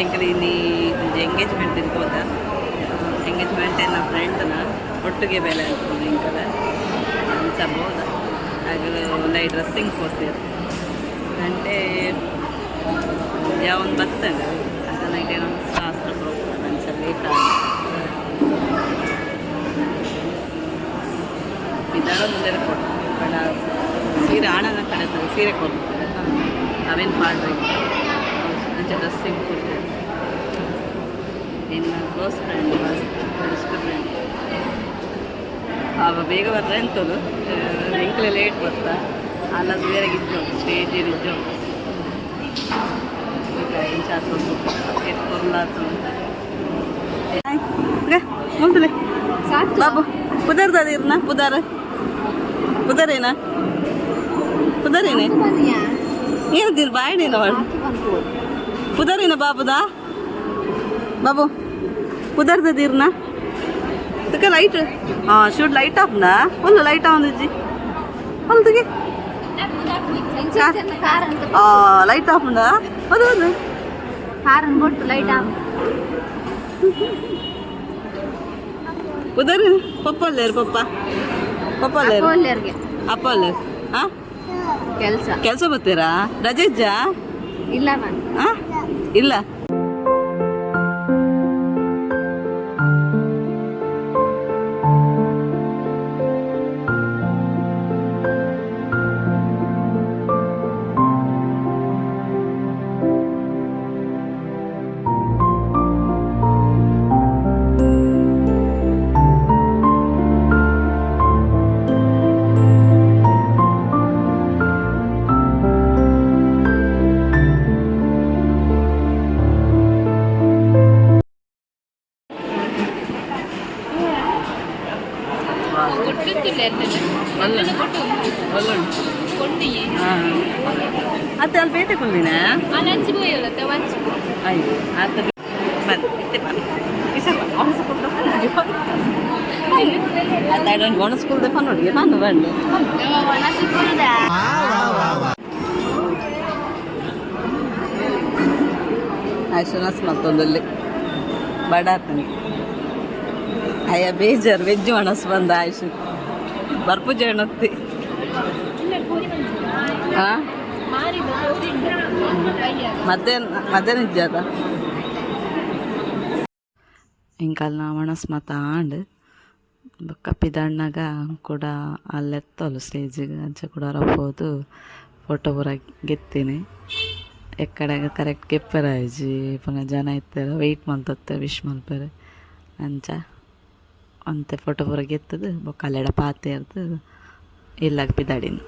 ಎಂಕಲ್ ಇಲ್ಲಿ engagement ಇರ್ಬೋದ? Engagement ನಮ್ಮ ಫ್ರೆಂಡ್ನ ಒಟ್ಟಿಗೆ ಬೆಲೆ ಆಗ್ತದೆ ಅಂತ ಅನ್ಸಬೋದ ಹಾಗೆ ಒಂದು ಡ್ರೆಸ್ಸಿಂಗ್ ಕೊಡ್ತೀವಿ. ಗಂಟೆ ಯಾವನ್ ಬರ್ತದೆ. ಅದನ್ನ ನಮ್ಮ ಶಾಸ್ತ್ರ ಪ್ರೋಗ್ರಾಮ್ ಅಂತ ಲೇಟ್ ಇದ್ದಾರ ಮುಂದೆ ಕೊಡು. ಸೀರೆ ಹಣನ ಕಡೆ ಸೀರೆ ಕೊಡ್ತಾರೆ ಅವೇನು ಮಾಡಬೇಕು? ಡ್ರೆಸ್ಸಿಂಗ್ ಕೊಡ್ತೇವೆ ಇನ್ನು ಕ್ಲೋಸ್ ಫ್ರೆಂಡ್ ಬೆಸ್ಟ್ ಫ್ರೆಂಡ್ ಅವ ಬೇಗ ಬರ್ತಾರೆ ಅಂತಲು ಎಂಕ್ಲೆ ಲೇಟ್ ಬರ್ತಾ ಅಲ್ಲ ಬೇರೆ ಇದ್ದು ಸ್ಟೇಜ್ ಇದ್ದು ಇಂಚಾತು ಎತ್ಕೊರ್ಲಾತು ಮುಂದೆ ಬಾಬು ಪುದರ್ದ ಇರ್ನ ಪುದಾರ ಪುದರೇನ ಪುದರೇನೆ ಏನದಿರ್ ಬಾಯ್ಡೇನ ಪುದರೇನ ಬಾಬುದಾ ಬಾಬು ಕುದರ್ದದಿರ್ನ ಅದಕ್ಕೆ ಲೈಟ್ ಹಾಂ ಶೂಟ್ ಲೈಟ್ ಆಫ್ನ ಒಂದು ಲೈಟ್ ಆಫ್ ಹೊಲ್ದಿಗೆ ಲೈಟ್ ಆಫ್ ಉಂಡಾ ಹೌದು ಕೊಟ್ಟು ಲೈಟ್ ಆಫ್ ಕುದರ್ ಪಪ್ಪ ಅಲ್ಲೇರು ಪಪ್ಪ ಪಪ್ಪ. ಅಲ್ಲೇರು ಅಪ್ಪ ಅಲ್ಲೇರು ಹಾಂ ಕೆಲಸ. ಕೆಲಸ ಬರ್ತೀರಾ ರಜೆ ಇಜ್ಜಾ? ಇಲ್ಲ ಹಾಂ ಇಲ್ಲ. ಹಾಂ ಮತ್ತೆ ಅಲ್ಲಿ ಬೇಟೆ ಕೊಂಡಿನ ಅಯ್ಯೋ ಆತ ಬನ್ನಿ ಇತ್ತೆ ಬನ್ನಿ ಅದಾಡ ಒಣಸ್ಕೊಳ್ದೆ ಫನ್ ನೋಡಿ ನಾನು ಬಂದು ಆಯ್ತು ಮತ್ತೊಂದಲ್ಲಿ ಬಡ ಆತನಿ ಅಯ್ಯ ಬೇಜಾರು ವೆಜ್ ಒಣಸ್ ಬಂದ ಆಯ್ತು ಬರ್ಪು ಜೇಣತ್ತಿ ಮಧ್ಯಾಹ್ನ ಮಧ್ಯಾಹ್ನ ಇಜ್ಜಾದ ಇಂಕಲ್ನ ನಾವಣಸ್ ಮತ ಆಂಡ್ ಬೊಕ್ಕ ಕೂಡ ಅಲ್ಲೆತ್ತಲು ಸ್ಟೇಜಿಗೆ ಅಂಚೆ ಕೂಡ ರಪ್ಪೋದು ಫೋಟೋ ಪೂರ ಗೆತ್ತೀನಿ. ಎಕ್ಕಡೆಗ ಕರೆಕ್ಟ್ ಗೆಪ್ಪರ ಆಯ್ಜಿ ಪುನಃ ಜನ ಇತ್ತಾರೆ ವೆಯ್ಟ್ ಮಲ್ತತ್ತೆ ವಿಶ್ ಮಲ್ಪರೆ ಅಂಚ? ಅಂತೆ ಫೋಟೋ ಪೂರ ಗೆತ್ತದು ಬೊಕ್ಕ ಅಲ್ಲೆಡ ಪಾತೆ ಇರ್ತದೆ ಇಲ್ಲಾಗ ಪಿದಾಡಿನಿ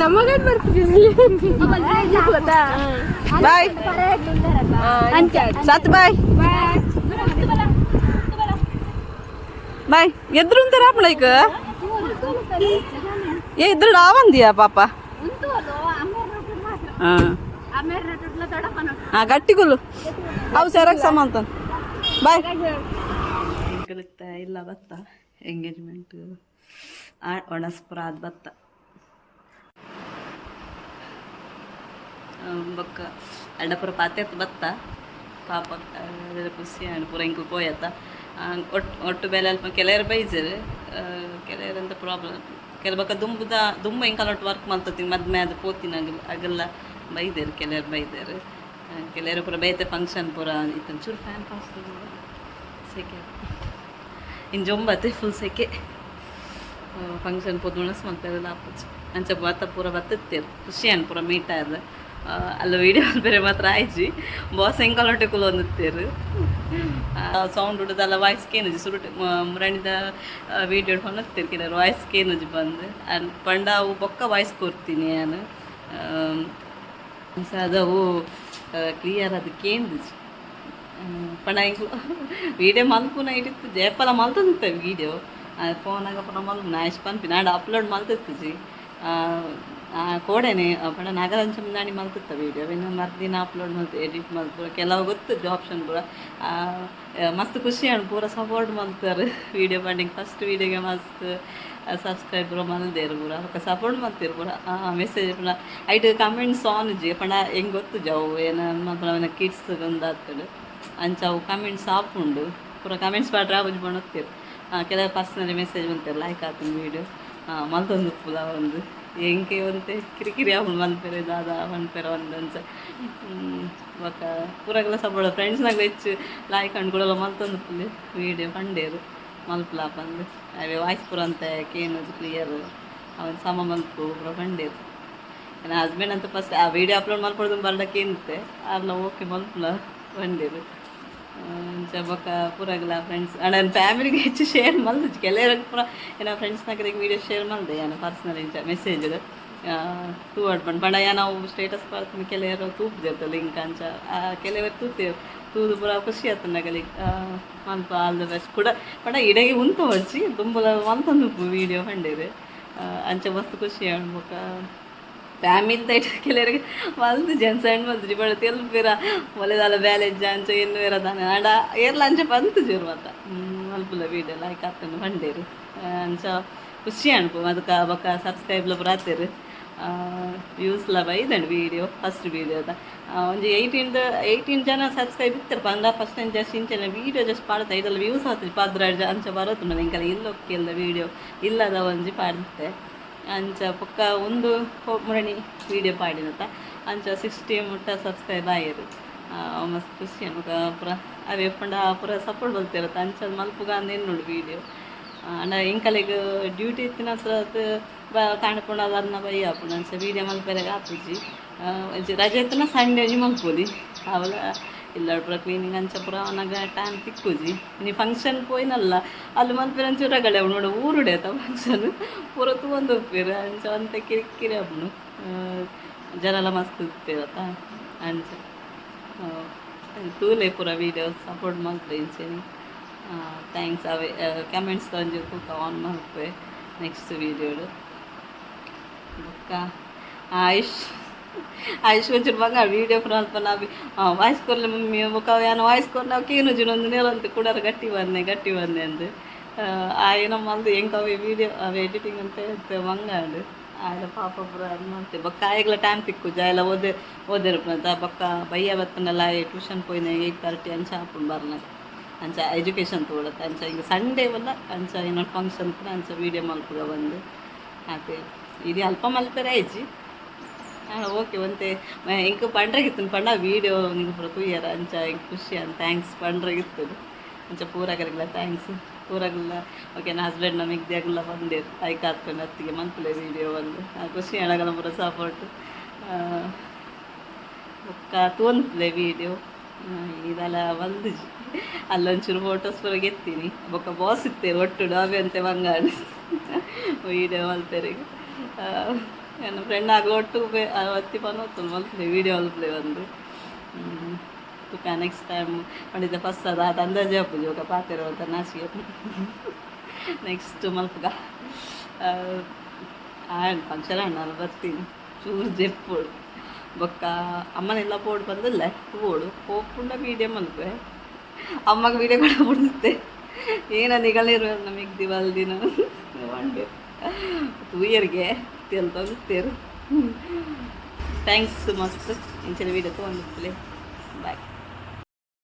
ನಮಗೇನ್ ಬರ್ತಿದ್ದಿಲ್ಲ ಬಾಯ್ ಸತ್ ಬಾಯ್ ಬಾಯ್ ಎದ್ರು ಅಂತಾರ ಆಪ್ಲೈಕ ಏ ಇದ್ರ ಆವಂದಿಯಾ ಪಾಪ? ಹಾಂ. ಗಟ್ಟಿಗುಲ್ಲು ಅವು ಸೆರಕ್ ಸಮಾನ ಬಾಯ್ ಇಲ್ಲ ಭತ್ತ. ಎಂಗೇಜ್ಮೆಂಟ್ ಒಣಸ್ಪುರ ಅದು ಭತ್ತ. ಬೊಕ್ಕ. ಅಡ್ಡಪುರ ಪಾತೆತ್ ಬತ್ತ? ಪಾಪ ಖುಷಿ ಪೂರ ಇಂಕು ಪೋಯತ್ತ ಒಟ್ಟು ಒಟ್ಟು ಬೇಲೆ ಅಲ್ಪ ಕೆಲವರು ಬೈಜರು. ಕೆಲವರಂತ ಪ್ರಾಬ್ಲಮ್ ಕೆಲ ಬೊಕ್ಕ ದುಂಬುದ, ದುಂಬ ಇಂಕಲ್ ಒಟ್ಟು ವರ್ಕ್ ಮಾಡ್ತೀನಿ ಮದ್ಮೆ ಅದು ಪೋತಿನ ಅಗಲ್ಲ. ಬೈದೇರು ಕೆಲವರು ಬೈದೇರು. ಕೆಲವರು ಪೂರ ಬೈತೆ ಫಂಕ್ಷನ್ ಪೂರ ಇತ್ತು ಚೂರು ಫ್ಯಾನ್ ಕಾಸ್ಟ್ ಸೆಕೆ. ಇನ್ನು ಜೊಂಬತ್ತೆ ಫುಲ್ ಸೆಕೆ. ಫಂಕ್ಷನ್ ಪೊದ್ದುಣಸ್ ಮಾಡ್ತಾರೆ ಲಾಪಚ್ಚು ಅಂಚ ಬತ್ತ ಪೂರ ಬತ್ತತ್ತೇರು. ಖುಷಿ ಅನ್ ಪೂರ ಮೀಟ್ ಆದ ಅಲ್ಲ ವೀಡಿಯೋ ಬೇರೆ ಮಾತ್ರ ಆಯ್ಜಿ ಬಾಸ್ ಹೆಂಗೆ ಕಲೋಟೆ ಕುಲ ಒಂದಿತ್ತೇರು ಸೌಂಡ್ ಅಲ್ಲ ವಾಯ್ಸ್ ಕೇನುಜಿ ಸುರುಟ್ ಮುರಣಿದ ವೀಡಿಯೋ ಹೊನ್ನ ಕೆಲವರು ವಾಯ್ಸ್ ಕೇನುಜಿ ಬಂದು? ಅಲ್ಲಿ ಪಂಡ ಅವು ಬೊಕ್ಕ ವಾಯ್ಸ್ ಕೊಡ್ತೀನಿ ನಾನು. ಅದವು ಕ್ಲಿಯರ್ ಅದು ಕೇಂದ್ರಜಿ ಪಂಡ ವಿಡಿಯೋ ವೀಡಿಯೋ ಮಲ್ಪುನ ಇಡಿತ್ತು ಜಯಪಲ ಮಲ್ತದಿತ್ತ ವೀಡಿಯೋ ಫೋನಾಗ ಪುನ ಮಲ್ಪು ನಾ ಎಷ್ಟು ಪನ್ಪಿ ನಾಡು ಅಪ್ಲೋಡ್ ಮಲ್ತಿತ್ತು ಕೋಡೇನೆ ಪಂಡ ನಾಗರಂಚ ಮುಂದಾಣಿ ಮಲ್ತಿತ್ತ ವೀಡಿಯೋ ಇನ್ನು ಮರ್ದಿನ ಅಪ್ಲೋಡ್ ಮಲ್ತು ಎಡಿಟ್ ಮಲ್ತು ಕೆಲವು ಗೊತ್ತು ಆಪ್ಷನ್ ಪೂರ ಮಸ್ತ್ ಖುಷಿ ಅಣ್ಣ, ಪೂರ ಸಪೋರ್ಟ್ ಮಲ್ತಾರೆ ವೀಡಿಯೋ ಪಂಡಿಂಗ್ ಫಸ್ಟ್ ವೀಡಿಯೋಗೆ ಮಸ್ತ್ ಸಬ್ಸ್ಕ್ರೈಬರ್ ಮಲ್ದೇರು ಪೂರ ಅವಕ್ಕೆ ಸಪೋರ್ಟ್ ಮಾಡ್ತೀರಿ ಪೂರ ಮೆಸೇಜ್ ಪುನಃ ಐಟ್ ಕಮೆಂಟ್ಸ್ ಆನ್ ಜಿ ಪಂಡ ಹೆಂಗೆ ಗೊತ್ತು? ಜಾವು, ಏನು ಮಕ್ಕಳ ಕಿಡ್ಸ್ ಅಂಚ ಅವು ಕಮೆಂಟ್ಸ್ ಆಫ್ ಉಂಡು. ಪೂರ ಕಮೆಂಟ್ಸ್ ಪಾಡ್ರೆ ಆವಜ್ ಬಣ್ಣತ್ತೀರು ಕೆಲವು ಪರ್ಸನಲಿ ಮೆಸೇಜ್ ಬಂತಾರೆ ಲೈಕ್ ಆಗ್ತೀನಿ ವೀಡಿಯೋ ಮಲ್ತೊಂದು ಪುಲ ಒಂದು. ಎಂಕೆ ಒಂತೆ? ಕಿರಿಕಿರಿ ಅವಳು ಮಲ್ಪೆರೆ ದಾದ ಮನ್ಪೆರ ಒಂದು ಅಂಚ ಬೊಕ್ಕ ಪೂರಗೆಲ್ಲ ಸಂಬಳ ಫ್ರೆಂಡ್ಸ್ನಾಗ ಹೆಚ್ಚು ಲಾಯ್ಕ್ ಕಂಡುಕೊಳ್ಳಲ್ಲ ಮಲ್ತೊಂದು ಪುಲ್ಲಿ ವೀಡಿಯೋ ಪಂಡೇರು ಮಲ್ಪಲ ಅಂದ್ರೆ ಅವೇ ವಾಯ್ಸ್ ಪುರ ಅಂತ ಕೇನದು ಕ್ಲಿಯರ್ ಅವನ್ ಸಮ ಮಲ್ಪು ಪೂರ ಪಂಡೇರು ನನ್ನ ಹಸ್ಬೆಂಡ್ ಅಂತ ಫಸ್ಟ್ ಆ ವಿಡಿಯೋ ಅಪ್ಲೋಡ್ ಮಾಡ್ಕೊಡೋದು ಬರ್ಡಕ್ಕೆ ಏನಿತ್ತೆ ಅಲ್ಲ ಓಕೆ ಮಲ್ಪಲ ಬಂದಿರು ಜಬಕ ಪೂರಾಗಲ ಫ್ರೆಂಡ್ಸ್ ನನ್ನ ಫ್ಯಾಮಿಲಿಗೆ ಹೆಚ್ಚು ಶೇರ್ ಮಲ್ದು ಕೆಲವರಿಗೆ ಪೂರ ಏನೋ ಫ್ರೆಂಡ್ಸ್ನಾಗ ವೀಡಿಯೋ ಶೇರ್ ಮಾಡಿದೆ, ಏನೋ ಪರ್ಸ್ನಲ್ ಇಂಚ ಮೆಸೇಜ್ ತೂ ಅಡ್ಬಂಡ್ ಬಣ್ಣ ನಾವು ಸ್ಟೇಟಸ್ ಬರ್ತೀನಿ ಕೆಲವರು ತೂಪ್ದಿರ್ತ ಲಿಂಕ್ ಅಂಚ ಕೆಲವರು ತೂತೇವೆ ತೂದು ಪೂರ ಖುಷಿ ಆಯ್ತು ನಗಲಿ. ಮಲ್ಪ ಆಲ್ ದ ಬೆಸ್ಟ್ ಕೂಡ. ಬಣ್ಣ, ಇಡೆಗೆ ಉಂಟು ಹೊಡ್ಸಿ ತುಂಬ ಮಂತಂದು ವೀಡಿಯೋ ಕಂಡಿದೆ ಅಂಚ ಮಸ್ತ್ ಖುಷಿ ಅನ್ಬೇಕ ಫ್ಯಾಮಿಲಿ ತೈಟ್ ಕೆಲವರಿಗೆ ಮಲ್ದು ಜನ ಸಣ್ಣ ಮಲ್ದು ಬಡ ತೆಲ್ಪಿರ ಮೊಲೆದಾಲ ಬ್ಯಾಲೆಜ್ ಅಂಚ ಎನ್ನು ಇರೋದಾನೆ ಅಡ ಏರ್ಲ ಅಂಚ ಬಂತು ಜೋರು ಮತ್ತ ಮಲ್ಪುಲ ವೀಡಿಯೋ ಲೈಕ್ ಆಗ್ತಾನೆ ಬಂಡೇರು ಅಂಚ ಖುಷಿ ಅನ್ಪು ಅದಕ್ಕೆ ಬಕ್ಕ ಸಬ್ಸ್ಕ್ರೈಬ್ಲ ವ್ಯೂಸ್ ವ್ಯೂಸ್ಲ ಬೈದಂಡು ವೀಡಿಯೋ ಫಸ್ಟ್ ವೀಡಿಯೋದ ಒಂದು ಏಯ್ಟೀನ್ ಏಯ್ಟೀನ್ ಜನ ಸಬ್ಸ್ಕ್ರೈಬ್ ಇರ್ತಾರೆ ಪಂದ ಫಸ್ಟ್ ಟೈಮ್ ಜಸ್ಟ್ ಇಂಚೆಲ್ಲ ವೀಡಿಯೋ ಜಸ್ಟ್ ಪಾಡ್ತಾ, ಇದೆಲ್ಲ ವ್ಯೂಸ್ ಆಗ್ತದೆ ಪಾದ್ರ ಅಂಚ ಬರೋದು ಮನೆ ಇಂಕಲ್ಲ ಇಲ್ಲೊಕ್ಕೆಲ್ಲ ವೀಡಿಯೋ ಇಲ್ಲದ ಒಂಜಿ ಪಾಡ್ತೆ. ಅಂಚ ಪೊಕ್ಕ ಒಂದು ಮುರಣಿ ವೀಡಿಯೋ ಪಾಡಿನತ್ತ. ಅಂಚ ಸಿಕ್ಸ್ಟಿ ಮುಟ್ಟ ಸಬ್ಸ್ಕ್ರೈಬ್ ಆ, ಮಸ್ತ್ ಖುಷಿ ಅನ್ಕ ಪೂರ ಅವೇ ಪಂಡ ಪೂರ ಸಪೋರ್ಟ್ ಬಲ್ತಿರತ್ತೆ. ಅಂಚ ಮಲ್ಪುಗ ಅಂದೇನು ನೋಡು ವೀಡಿಯೋ ಅಂಡ ಇಂಕಲಿಗೆ ಡ್ಯೂಟಿ ಇತ್ತಿನ ಬ ಕಾಣ್ಕೊಂಡು ಅದನ್ನ ಬೈ ಆಪುಂಡು ಅಂಚ ವೀಡಿಯೋ ಮಲ್ಪೆರೆಗೆ ಆಪುಜಿ. ರಜೆ ಇತ್ತಿನ ಸಂಡೇ ಮಲ್ಪೋದಿ ಅವಲ ಇಲ್ಲ ಪೂರ ಕ್ಲೀನಿಂಗ್ ಅಂಚ ಪೂರ ಅವನಾಗ ಟೈಮ್ ತಿಕ್ಕುಜಿ ನೀ ಫಂಕ್ಷನ್ ಪೋಯ್ನಲ್ಲ ಅಲ್ಲಿ ಮಲ್ಪೆರೆ ಅಂಚ ರಗಳೆ ನೋಡು ಊರುಡೆ ಆತ ಫಂಕ್ಷನ್ ಪೂರ ತೂಂದು ಉಪ್ಪಿರ ಅಂಚ ಅಂತ ಕಿರಿಕಿರಿ ಅಪ್ಪನು ಜನಲ ಮಸ್ತ್ ಇರ್ತೀರತ್ತ ಅಂಚ ತೂಲೆ ಪೂರ ವೀಡಿಯೋ ಸಪೋರ್ಟ್ ಮಾಡ್ತೆ ಇಂಚೆನಿ ಥ್ಯಾಂಕ್ಸ್ ಅವೇ ಕಮೆಂಟ್ಸ್ ತಂಜು ತೂಕ ಆನ್ ಮಾಡ್ತೆ ನೆಕ್ಸ್ಟ್ ವೀಡಿಯೋಡು ಬೊಕ್ಕ ಆಯುಷ್ आयुष्मान ಮಗ ವೀಡಿಯೋ ಅಲ್ಪ ನಾವು ವಾಯ್ಸ್ ಕೊರ್ಲೆ ಮಮ್ಮಿ ಮುಖ ಏನೋ ವಾಯ್ಸ್ ಕೊರ್ ನಾವು ಕೇನು ಜಿನೊಂದು ಅಂತ ಕೂಡ ಗಟ್ಟಿ ಬಂದೆ ಗಟ್ಟಿ ಬಂದೆ ಅಂದು. ಆಯನ ಮಂದು ಹೆಂಗೆ ಅವೆ ವೀಡಿಯೋ ಅವೆ ಎಡಿಟಿಂಗ್ ಅಂತ ಮಂಗಾಡು ಆಯ್ಲ ಪಾಪ ಪುರ ಅದು ಮಾಡ್ತೆ. ಬೊಕ್ಕ ಆಯ್ಲ ಟೈಮ್ ತಿಕ್ಕು ಜಾಯ್ಲ ಓದೆ ಓದಿರಪ್ಪ ಬೊಕ್ಕ ಬಯ್ಯ ಬತ್ತನೆಲ್ಲ ಟ್ಯೂಷನ್ ಪೋಯ್ನ ಏಯ್ಟ್ ತರ್ಟಿ ಅಂಚ ಹಾಕೊಂಡು ಬರ್ಲ. ಅಂಚ ಎಜುಕೇಶನ್ ತೊಗೊಳತ್ತೆ ಅಂಚ ಈಗ ಸಂಡೇ ವಲ್ಲ ಅಂಚ ಏನೋ ಫಂಕ್ಷನ್ ಕೂಡ ಅಂಚ ವೀಡಿಯೋ ಮಲ್ಪುಗ ಬಂದು. ಅದೇ ಇದು ಅಲ್ಪ ಮಲ್ಪರೆ ಐಜಿ. ಓಕೆ, ಒಂತೆ. ಇಂಕ ಪಂಡ್ರಾಗಿತ್ತು, ಪಂಡ ವೀಡಿಯೋ ನಿಂಗೆ ಪೂರ ತೂಯರ ಅಂಚ ಇಂಕ ಖುಷಿ ಅಂತ. ಥ್ಯಾಂಕ್ಸ್ ಪಂಡ್ರಾಗಿತ್ತು. ಅಂಚ ಪೂರಾಗಲಿಲ್ಲ ಥ್ಯಾಂಕ್ಸ್ ಪೂರಾಗಲ್ಲ ಓಕೆ ನನ್ನ ಹಸ್ಬೆಂಡ್ ನಮ್ಮ ಮಿಗ್ದಿಯಾಗಲ್ಲ ಬಂದೆ. ಐಕ್ ಹಾಕ್ಕೊಂಡು ಅತ್ತಿಗೆ ಮಂತ್ಲೇ ವೀಡಿಯೋ ಬಂದು ಖುಷಿ ಹೇಳಗಲ್ಲ ಪೂರ ಸಪೋರ್ಟ್ ಒಕ್ಕ ತೋನ್ಪ್ಲೆ ವೀಡಿಯೋ ಇದೆಲ್ಲ ಬಂದು ಅಲ್ಲೊಂಚೂರು ಫೋಟೋಸ್ ಪೂರ ಗೆತ್ತೀನಿ. ಬೊಕ್ಕ ಬಾಸ್ ಇತ್ತೇರು ಒಟ್ಟು ಡಾಬಿ ಅಂತೆ ಬಂಗಾಡ ವೀಡಿಯೋ ಮಲ್ಪೆರಿಗೆ ನನ್ನ ಫ್ರೆಂಡ್ ಆಗ ಒಟ್ಟು ಅತ್ತಿ ಬಂದು ಮಲ್ಪಲೆ ವೀಡಿಯೋ ಅಲ್ಪಲೆ ಒಂದು ತುಕ ನೆಕ್ಸ್ಟ್ ಟೈಮ್ ಮಾಡಿದ ಫಸ್ಟ್ ಅದು ಅದು ಅಂದಾಜು ಹಾಪುಜಿ ಜೋಗ ಪಾತಿರೋ ಅಂತ ನಾಚಿಗೆ ನೆಕ್ಸ್ಟ್ ಮಲ್ಪಗ ಆ್ಯಂಡ್ ಫಂಕ್ಷನ್ ನಾನು ಬರ್ತೀನಿ. ಚೂರು ಜೆಪ್ಪೋಡು ಬೊಕ್ಕ ಅಮ್ಮನೆಲ್ಲ ಪೋಡು ಬಂದಿಲ್ಲ ಪೋಡು ಹೋಗ್ಕೊಂಡ ಮೀಡಿಯಂ ಮಲ್ಪೆ ಅಮ್ಮಗೆ ವೀಡಿಯೋ ಕೂಡ ಬಿಡುತ್ತೆ ಏನ ನಿಗಳಿರೋ ನಮಗೆ ದಿವಾಲ್ ದಿನ? ಮಂಡೆ ಟೂ ಇಯರ್ಗೆ ತೆಲ್ತೋಗುತ್ತೇರು ಥ್ಯಾಂಕ್ಸ್ ಮಸ್ತ್ ಇಂಚಿನ ವೀಡಿಯೋ ತೊಗೊಂಡಿರ್ತೀವಿ ಬಾಯ್